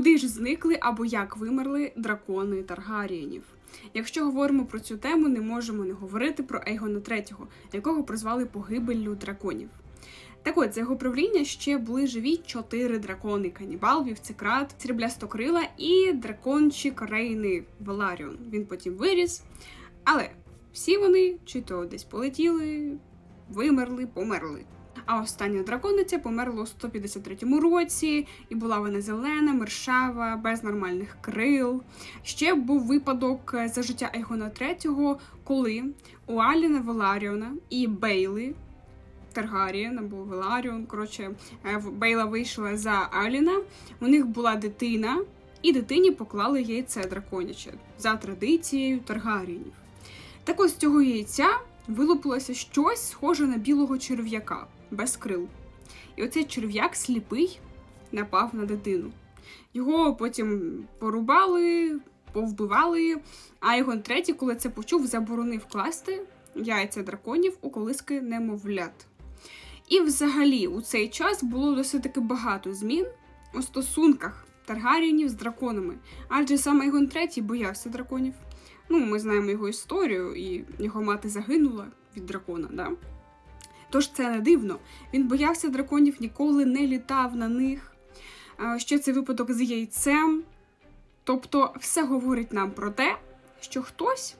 Куди ж зникли або як вимерли дракони Таргарієнів? Якщо говоримо про цю тему, не можемо не говорити про Ейгона III, якого прозвали погибеллю драконів. Так от, за його правління ще були живі чотири дракони: канібал, вівцекрат, сріблястокрила і дракончик Рейни Веларіон. Він потім виріс. Але всі вони чи то десь полетіли, вимерли, померли. А остання дракониця померла у 153 році, і була вона зелена, мершава, без нормальних крил. Ще був випадок е, за життя Ейгона III, коли у Аліна Веларіона і Бейли Таргарієн або Веларіон, коротше, е, Бейла вийшла за Аліна. У них була дитина, і дитині поклали яйце драконяче за традицією Таргарієнів. Так ось з цього яйця вилупилося щось схоже на білого черв'яка без крил. І оцей черв'як сліпий напав на дитину. Його потім порубали, повбивали, а його третій, коли це почув, заборонив класти яйця драконів у колиски немовлят. І взагалі у цей час було досить таки багато змін у стосунках Таргаріїнів з драконами, адже саме Ігон III боявся драконів. Ну, ми знаємо його історію, і його мати загинула від дракона, да? Тож це не дивно. Він боявся драконів, ніколи не літав на них. Ще цей випадок з яйцем. Тобто, все говорить нам про те, що хтось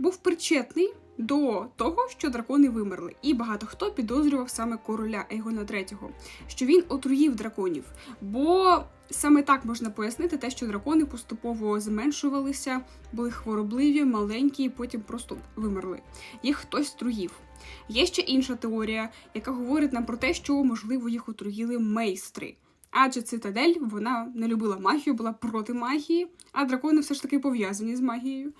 був причетний до того, що дракони вимерли, і багато хто підозрював саме короля Ейгона III, що він отруїв драконів. Бо саме так можна пояснити те, що дракони поступово зменшувалися, були хворобливі, маленькі, і потім просто вимерли. Їх хтось труїв. Є ще інша теорія, яка говорить нам про те, що можливо їх отруїли мейстри. Адже цитадель вона не любила магію, була проти магії, а дракони все ж таки пов'язані з магією.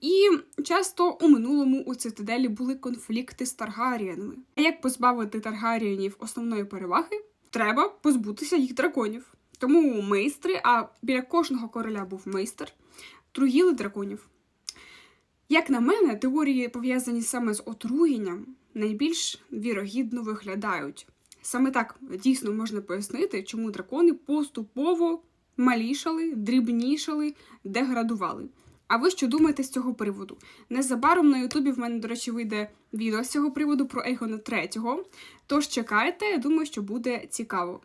І часто у минулому у цитаделі були конфлікти з Таргаріянами. А як позбавити Таргаріянів основної переваги? Треба позбутися їх драконів. Тому мейстри, а біля кожного короля був мейстер, труїли драконів. Як на мене, теорії, пов'язані саме з отруєнням, найбільш вірогідно виглядають. Саме так дійсно можна пояснити, чому дракони поступово малішали, дрібнішали, деградували. А ви що думаєте з цього приводу? Незабаром на Ютубі в мене, до речі, вийде відео з цього приводу про Ейгона третього. Тож чекайте, я думаю, що буде цікаво.